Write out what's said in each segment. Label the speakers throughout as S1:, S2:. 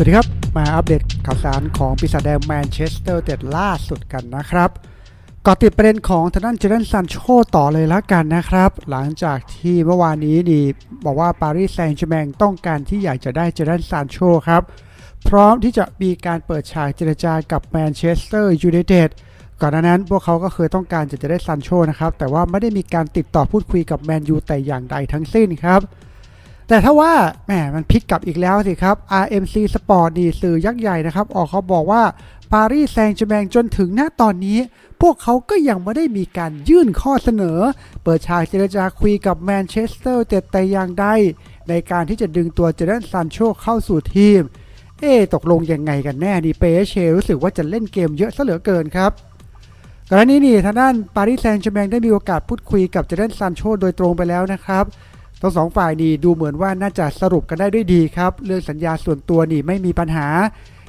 S1: สวัสดีครับ มาอัปเดตข่าวสารของปีศาจแดงแมนเชสเตอร์เต็ดล่าสุดกันนะครับก่อติดประเด็นของทางด้านเจเดนซันโชต่อเลยละกันนะครับ หลังจากที่เมื่อวานนี้นี่บอกว่าปารีสแซงต์แชร์แมงต้องการที่อยากจะได้เจเดนซันโชครับ พร้อมที่จะมีการเปิดฉากเจรจากับแมนเชสเตอร์ยูไนเต็ดก่อนหน้านั้นพวกเขาก็เคยต้องการจะจะได้ซันโชนะครับ แต่ว่าไม่ได้มีการติดต่อพูดคุยกับแมนยูแต่อย่างใดทั้งสิ้นครับ แต่ถ้าว่าแหมมันพลิกกลับอีกแล้วสิครับ RMC Sport นี่สื่อยักษ์ใหญ่นะครับ ออกเขาบอกว่าปารีสแซงต์แชร์แมงจนถึงณตอนนี้ พวกเขาก็ยังไม่ได้มีการยื่นข้อเสนอ เปิดฉากเจรจาคุยกับแมนเชสเตอร์แต่แต่อย่างใดในการที่จะดึงตัวเจเดนซันโชเข้าสู่ทีม เอ๊ตกลงยังไงกันแน่ดีเปเชรู้สึกว่าจะเล่นเกมเยอะซะเหลือเกินครับก่อนหน้านี้นี่ทางด้านปารีสแซงต์แชร์แมงได้มีโอกาสพูดคุยกับเจเดนซันโชโดยตรงไปแล้วนะครับ ทั้งสองฝ่ายนี่ดูเหมือนว่าน่าจะสรุปกันได้ด้วยดีครับ เรื่องสัญญาส่วนตัวนี่ไม่มีปัญหา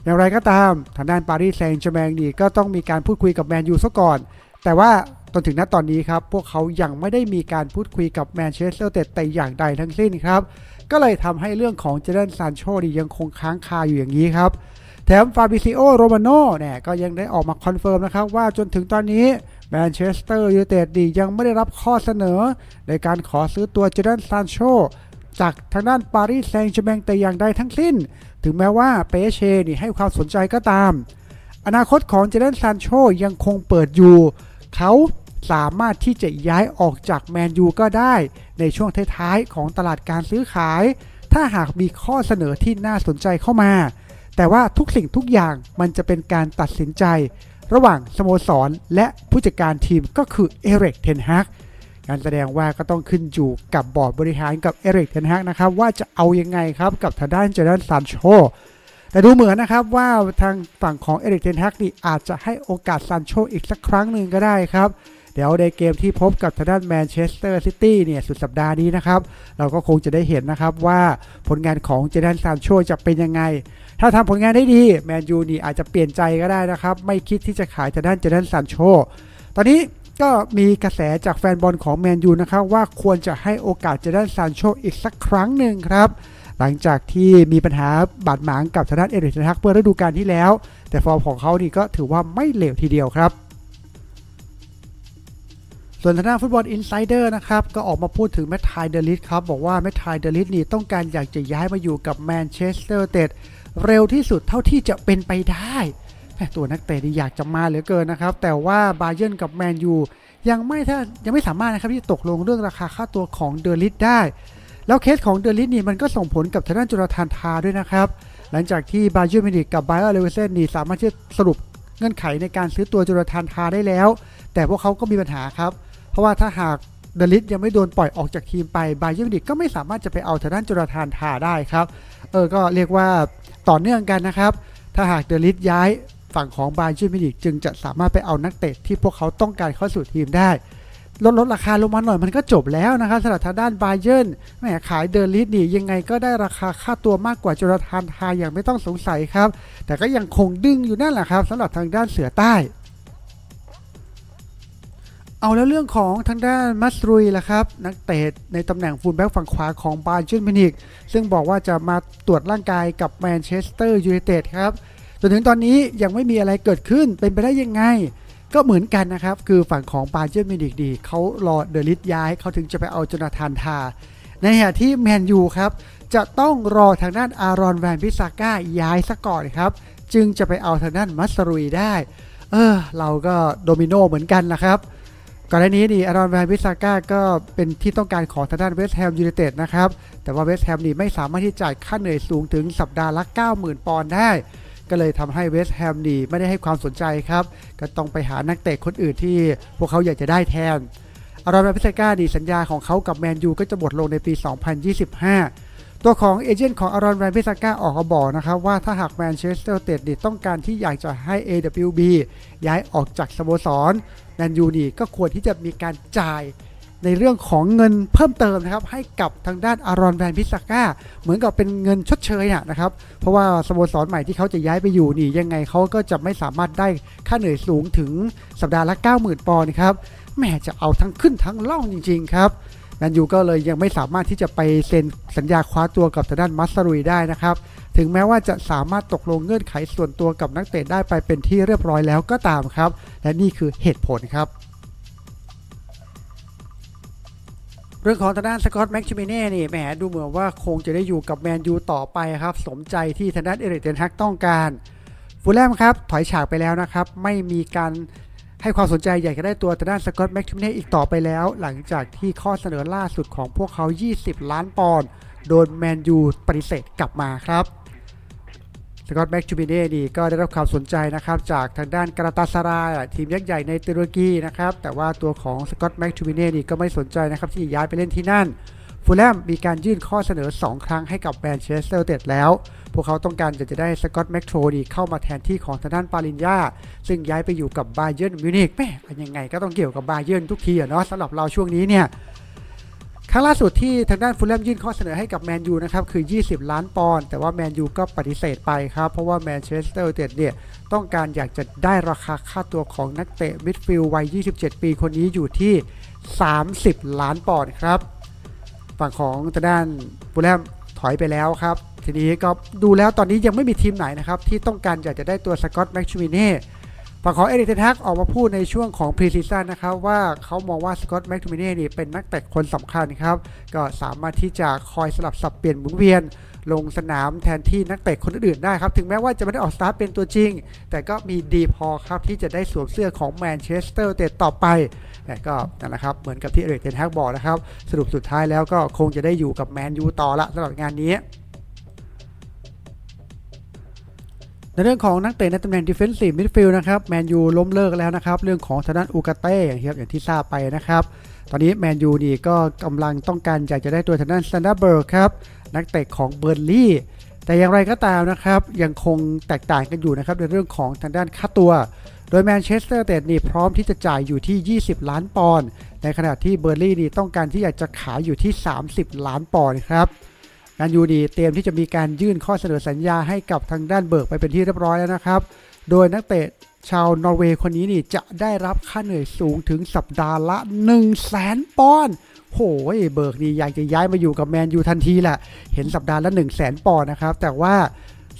S1: อย่างไรก็ตามทางด้านปารีสแซงต์แชร์แมงนี่ก็ต้องมีการพูดคุยกับแมนยูซะก่อน แต่ว่าจนถึงณตอนนี้ครับพวกเขายังไม่ได้มีการพูดคุยกับแมนเชสเตอร์เต็ดแต่อย่างใดทั้งสิ้นครับก็เลยทำให้เรื่องของเจเดนซานโชนี่ยังคงค้างคาอยู่อย่างนี้ครับ แถมฟาบิซิโอโรมาโน่เนี่ยก็ยังได้ออกมาคอนเฟิร์มนะครับว่าจนถึงตอนนี้แมนเชสเตอร์ยูไนเต็ดดียังไม่ได้รับข้อเสนอ ในการขอซื้อตัวเจเดนซานโชจากทางด้านปารีสแซงต์แชร์แมงแต่อย่างใดทั้งสิ้น ถึงแม้ว่าเปเชนี่ให้ความสนใจก็ตาม อนาคตของเจเดนซานโชยังคงเปิดอยู่ เขาสามารถที่จะย้ายออกจากแมนยูก็ได้ในช่วงท้ายๆของตลาดการซื้อขาย ถ้าหากมีข้อเสนอที่น่าสนใจเข้ามา แต่ว่าทุกสิ่งทุกอย่างมันจะเป็นการตัดสินใจ ระหว่างสโมสร และผู้จัดการทีมก็คือเอเริกเทนฮักการแสดงว่าก็ต้องขึ้นอยู่กับบอร์ดบริหารกับเอเริกเทนฮักนะครับว่าจะเอายังไงครับกับทางด้านเจเดนซานโชแต่ดูเหมือนนะครับว่าทางฝั่งของเอริกเทนฮักนี่อาจจะให้โอกาสซานโชอีกสักครั้งหนึ่งก็ได้ครับเดี๋ยวในเกมที่พบกับทางด้านแมนเชสเตอร์ซิตี้เนี่ยสุดสัปดาห์นี้นะครับ เราก็คงจะได้เห็นนะครับว่าผลงานของเจดันซานโชจะเป็นยังไง ถ้าทำผลงานได้ดีแมนยูนี่อาจจะเปลี่ยนใจก็ได้นะครับ ไม่คิดที่จะขายทางด้านเจดันซานโชตอนนี้ก็มีกระแสจากแฟนบอลของแมนยูนะครับว่าควรจะให้โอกาสเจดันซานโชอีกสักครั้งหนึ่งครับหลังจากที่มีปัญหาบาดหมางกับทางด้านเอริกเทนฮักเมื่อฤดูกาลที่แล้ว แต่ฟอร์มของเขานี่ก็ถือว่าไม่เหลวทีเดียวครับ ส่วนทางด้านฟุตบอลอินไซเดอร์นะครับ ก็ออกมาพูดถึงแมทไทเดลิสครับ บอกว่าแมทไทเดลิสนี่ต้องการอยากจะย้ายมาอยู่กับแมนเชสเตอร์เต็ด เร็วที่สุดเท่าที่จะเป็นไปได้แม่ตัวนักเตะนี่อยากจะมาเหลือเกินนะครับ แต่ว่าบาเยร์นกับแมนยูยังไม่ถ้ายังไม่สามารถนะครับที่จะตกลงเรื่องราคาค่าตัวของเดลิสได้ แล้วเคสของเดลิสนี่มันก็ส่งผลกับทางด้านจุลธานทาด้วยนะครับ หลังจากที่บาเยอร์มินิกกับไบเออร์เลเวเซนนี่สามารถที่จะสรุปเงื่อนไขในการซื้อตัวจุลธานทาได้แล้ว แต่พวกเขาก็มีปัญหาครับ เพราะว่าถ้าหาก ดลิสยังไม่โดนปล่อยออกจากทีมไปบาเยอร์มิวนิกก็ไม่สามารถจะไปเอาทางด้านจุลธานทาได้ครับเออก็เรียกว่าต่อเนื่องกันนะครับ ถ้าหากเดลิสย้ายฝั่งของบาเยอร์มิวนิกจึงจะสามารถไปเอานักเตะที่พวกเขาต้องการเข้าสู่ทีมได้ลดลดราคาลงมาหน่อยมันก็จบแล้วนะครับสำหรับทางด้านบาเยอร์นแหมขายเดอลิสนี่ยังไงก็ได้ราคาค่าตัวมากกว่าจุลธานทาอย่างไม่ต้องสงสัยครับ แต่ก็ยังคงดึงอยู่นั่นแหละครับสำหรับทางด้านเสือใต้ เอาแล้วเรื่องของทางด้านมัสรุยล่ะครับ นักเตะในตำแหน่งฟูลแบ็กฝั่งขวาของบาเยอร์นมินิกซึ่งบอกว่าจะมาตรวจร่างกายกับแมนเชสเตอร์ยูไนเต็ดครับจนถึงตอนนี้ยังไม่มีอะไรเกิดขึ้นเป็นไปได้ยังไง ก็เหมือนกันนะครับ คือฝั่งของบาเยอร์นมินิกดีเขารอเดลิสย้ายเขาถึงจะไปเอาจนาธานทา ในขณะที่แมนยูครับจะต้องรอทางด้านอารอนแวนพิซาก้าย้ายซะก่อนครับ จึงจะไปเอาทางด้านมัสรุยได้ เออเราก็โดมิโนเหมือนกันนะครับ ก่อนหน้านี้นี่อารอนแวนพิซาก้าก็เป็นที่ต้องการของทางด้านเวสต์แฮมยูไนเต็ดนะครับ แต่ว่าเวสต์แฮมนี่ไม่สามารถที่จ่ายค่าเหนื่อยสูงถึงสัปดาห์ละ 90,000 ปอนด์ได้ ก็เลยทำให้เวสต์แฮมนี่ไม่ได้ให้ความสนใจครับ ก็ต้องไปหานักเตะคนอื่นที่พวกเขาอยากจะได้แทนอารอนแวนพิซาก้านี่สัญญาของเขากับแมนยูก็จะหมดลงในปี 2025 ตัวของเอเจนต์ของอารอนแวนพิซาก้าออกมาบอกนะครับว่าถ้าหากแมนเชสเตอร์เต็ดต้องการที่อยากจะให้ AWB ย้ายออกจากสโมสรแมนยูนี่ก็ควรที่จะมีการจ่ายในเรื่องของเงินเพิ่มเติมนะครับให้กับทางด้านอารอนแวนพิซาก้าเหมือนกับเป็นเงินชดเชยนะครับเพราะว่าสโมสรใหม่ที่เขาจะย้ายไปอยู่นี่ยังไงเขาก็จะไม่สามารถได้ค่าเหนื่อยสูงถึงสัปดาห์ละ 90,000 ปอนด์นะครับแม่จะเอาทั้งขึ้นทั้งล่องจริง ๆ ครับ แมนยูก็เลยยังไม่สามารถที่จะไปเซ็นสัญญาคว้าตัวกับทางด้านมัสรุยได้นะครับ ถึงแม้ว่าจะสามารถตกลงเงื่อนไขส่วนตัวกับนักเตะได้ไปเป็นที่เรียบร้อยแล้วก็ตามครับ และนี่คือเหตุผลครับเรื่องของทางด้านสกอตแม็กชิมเน่นี่แหมดูเหมือนว่าคงจะได้อยู่กับแมนยูต่อไปครับ สมใจที่ทางด้านเอริกเทนฮักต้องการ ฟูลแลมครับ ถอยฉากไปแล้วนะครับ ไม่มีการ ให้ความสนใจอยากจะได้ตัวทางด้านสกอตแม็กชิมิเน่อีกต่อไปแล้ว หลังจากที่ข้อเสนอล่าสุดของพวกเขา 20 ล้านปอนด์โดนแมนยูปฏิเสธกลับมาครับสกอตแม็กชูมิเน่นี่ก็ได้รับความสนใจนะครับจากทางด้านกราตาซารายทีมยักษ์ใหญ่ในตุรกีนะครับแต่ว่าตัวของสกอตแม็กชูมิเน่นี่ก็ไม่สนใจนะครับที่ย้ายไปเล่นที่นั่น ฟูลแลมมีการยื่นข้อเสนอ 2 ครั้งให้กับแมนเชสเตอร์เต็ดแล้ว พวกเขาต้องการจะจะได้สกอตต์แม็กโทนีเข้ามาแทนที่ของทางด้านปาลินยาซึ่งย้ายไปอยู่กับบาเยิร์นมิวนิกแม่ยังไงก็ต้องเกี่ยวกับบาเยิร์นทุกทีอะเนาะสำหรับเราช่วงนี้เนี่ยครั้งล่าสุดที่ทางด้านฟูลแลมยื่นข้อเสนอให้กับแมนยูนะครับคือ 20 ล้านปอนด์แต่ว่าแมนยูก็ปฏิเสธไปครับ เพราะว่าแมนเชสเตอร์ยูไนเต็ดเนี่ยต้องการอยากจะได้ราคาค่าตัวของนักเตะมิดฟิลด์วัย 27 ปีคนนี้อยู่ที่ 30 ล้านปอนด์ครับ ฝั่งของทางด้านฟูลแลมถอยไปแล้วครับ ทีนี้ก็ดูแล้วตอนนี้ยังไม่มีทีมไหนนะครับ ที่ต้องการอยากจะได้ตัวสกอตต์แม็กชูมิเน่ ฝั่งของเอริกเทนฮักออกมาพูดในช่วงของพรีซีซั่นนะครับว่าเขามองว่าสกอตแม็กทูมิเน่นี่เป็นนักเตะคนสำคัญครับ ก็สามารถที่จะคอยสลับสับเปลี่ยนหมุนเวียน ลงสนามแทนที่นักเตะคนอื่นได้ครับ ถึงแม้ว่าจะไม่ได้ออกสตาร์ทเป็นตัวจริง แต่ก็มีดีพอครับที่จะได้สวมเสื้อของแมนเชสเตอร์เตต่อไปแต่ก็นั่นแหละครับเหมือนกับที่เอริกเทนฮักบอกนะครับ สรุปสุดท้ายแล้วก็คงจะได้อยู่กับแมนยูต่อละสำหรับงานนี้ ในเรื่องของนักเตะในตำแหน่ง defensive midfield นะครับแมนยูล้มเลิกแล้วนะครับ เรื่องของทางด้านอูกาเต้อย่างที่ครับอย่างที่ทราบไปนะครับ ตอนนี้แมนยูนี่ก็กำลังต้องการอยากจะได้ตัวทางด้านซันดาเบิร์กครับนักเตะของเบอร์ลี่แต่อย่างไรก็ตามนะครับยังคงแตกต่างกันอยู่นะครับในเรื่องของทางด้านค่าตัว โดยแมนเชสเตอร์เตดนี่พร้อมที่จะจ่ายอยู่ที่ 20 ล้านปอนด์ในขณะที่เบอร์ลี่นี่ต้องการที่อยากจะขายอยู่ที่ 30 ล้านปอนด์ครับ แมนยูดีเตรียมที่จะมีการยื่นข้อเสนอสัญญาให้กับทางด้านเบิร์กไปเป็นที่เรียบร้อยแล้วนะครับ โดยนักเตะชาวนอร์เวย์คนนี้นี่จะได้รับค่าเหนื่อยสูงถึงสัปดาห์ละ 1 0 0 0 0แสนปอนด์โหยเบิร์กนี่อยากจะย้ายมาอยู่กับแมนยูทันทีแหละ เห็นสัปดาห์ละ 1 0 0 0 0แสนปอนด์นะครับ แต่ว่า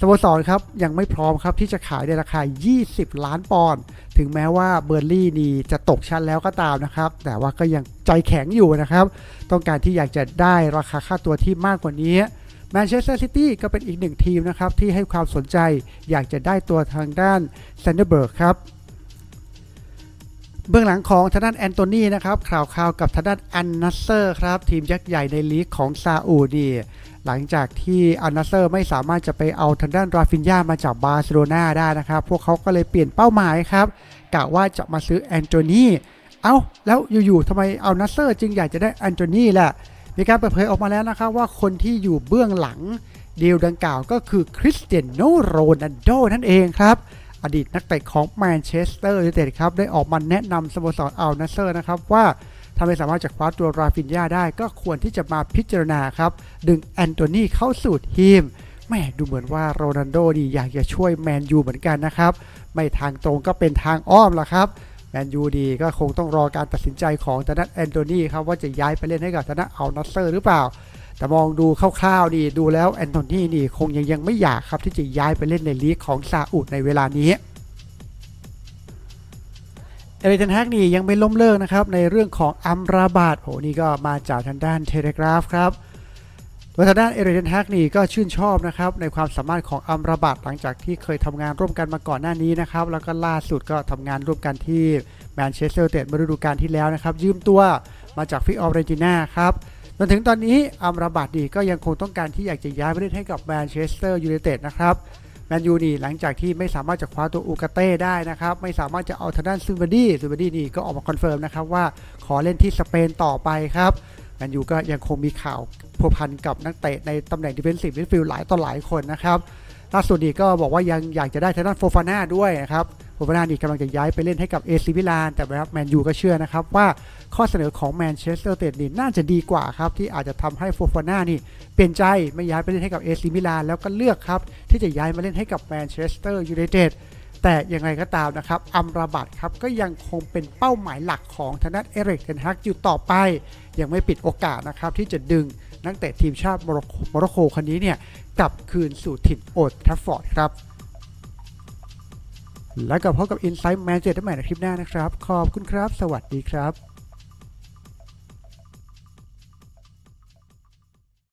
S1: สโมสรครับยังไม่พร้อมครับที่จะขายในราคา 20 ล้านปอนด์ถึงแม้ว่าเบอร์ลี่นี่จะตกชั้นแล้วก็ตามนะครับ แต่ว่าก็ยังใจแข็งอยู่นะครับ ต้องการที่อยากจะได้ราคาค่าตัวที่มากกว่านี้แมนเชสเตอร์ซิตี้ก็เป็นอีกหนึ่งทีมนะครับ ที่ให้ความสนใจอยากจะได้ตัวทางด้านแซนเดอร์เบิร์กครับเบื้องหลังของทางด้านแอนโทนีนะครับข่าวข่าวกับทางด้านอันนัสเซอร์ครับ ทีมยักษ์ใหญ่ในลีกของซาอุดี หลังจากที่อันนัสเซอร์ไม่สามารถจะไปเอาทางด้านราฟินยามาจากบาร์เซโลนาได้นะครับ พวกเขาก็เลยเปลี่ยนเป้าหมายครับกะว่าจะมาซื้อแอนโทนีเอ้าแล้วอยู่ๆทำไมเอานัสเซอร์จึงอยากจะได้แอนโทนีล่ะมีการเปิดเผยออกมาแล้วนะครับว่าคนที่อยู่เบื้องหลังดีลดังกล่าวก็คือคริสเตียโนโรนัลโดนั่นเองครับอดีตนักเตะของแมนเชสเตอร์ยูไนเต็ดครับได้ออกมาแนะนำสโมสรอัลนัสเซอร์นะครับว่า ถ้าไม่สามารถจะคว้าตัวราฟินยาได้ก็ควรที่จะมาพิจารณาครับ ดึงแอนโทนีเข้าสู่ทีมแม่ดูเหมือนว่าโรนัลโดนี่อยากจะช่วยแมนยูเหมือนกันนะครับ ไม่ทางตรงก็เป็นทางอ้อมละครับแมนยูดีก็คงต้องรอการตัดสินใจของทางด้านแอนโทนีครับว่าจะย้ายไปเล่นให้กับทางด้านอัลนัสเซอร์หรือเปล่า แต่มองดูคร่าวๆดีดูแล้วแอนโทนีนี่คงยังยังไม่อยากครับที่จะย้ายไปเล่นในลีกของซาอุดในเวลานี้ เอริกเทนแฮกนี่ยังไม่ล้มเลิกนะครับในเรื่องของอัมราบาดโอ้นี่ก็มาจากทางด้านเทเลกราฟครับโดยทางด้านเอริกเทนแฮกนี่ก็ชื่นชอบนะครับในความสามารถของอัมราบาดหลังจากที่เคยทำงานร่วมกันมาก่อนหน้านี้นะครับแล้วก็ล่าสุดก็ทำงานร่วมกันที่แมนเชสเตอร์เตดเมื่อฤดูกาลที่แล้วนะครับยืมตัวมาจากฟิออเรนติน่าครับจนถึงตอนนี้อัมราบาดนี่ก็ยังคงต้องการที่อยากจะย้ายไปเล่นให้กับแมนเชสเตอร์ยูไนเต็ดนะครับ แมนยูนี่หลังจากที่ไม่สามารถจะคว้าตัวอูกาเต้ได้นะครับ ไม่สามารถจะเอาทางด้านซูบาดี้ซูบาดี้นี่ก็ออกมาคอนเฟิร์มนะครับว่าขอเล่นที่สเปนต่อไปครับแมนยูก็ยังคงมีข่าวพัวพันกับนักเตะในตำแหน่งดิเฟนซีฟมิดฟิลด์หลายต่อหลายคนนะครับล่าสุดนี่ก็บอกว่ายังอยากจะได้ทางด้านโฟฟาน่าด้วยนะครับ โฟฟาน่านี่กำลังจะย้ายไปเล่นให้กับเอซิมิลานแต่แบบแมนยูก็เชื่อนะครับว่าข้อเสนอของแมนเชสเตอร์เตดนี่น่าจะดีกว่าครับที่อาจจะทำให้โฟฟาน่านี่เปลี่ยนใจไม่ย้ายไปเล่นให้กับเอซิมิลานแล้วก็เลือกครับที่จะย้ายมาเล่นให้กับแมนเชสเตอร์ยูไนเต็ดแต่ยังไงก็ตามนะครับอัมราบัตครับก็ยังคงเป็นเป้าหมายหลักของทางด้านเอริกเทนฮักอยู่ต่อไป ยังไม่ปิดโอกาสนะครับที่จะดึงนักเตะทีมชาติโมร็อกโมร็อกโกคนนี้เนี่ยกลับคืนสู่ถิ่นโอทัฟฟอร์ดครับ แล้วก็พบกับ Insight Man เจอกันใหม่ในคลิปหน้านะครับ ขอบคุณครับ สวัสดีครับ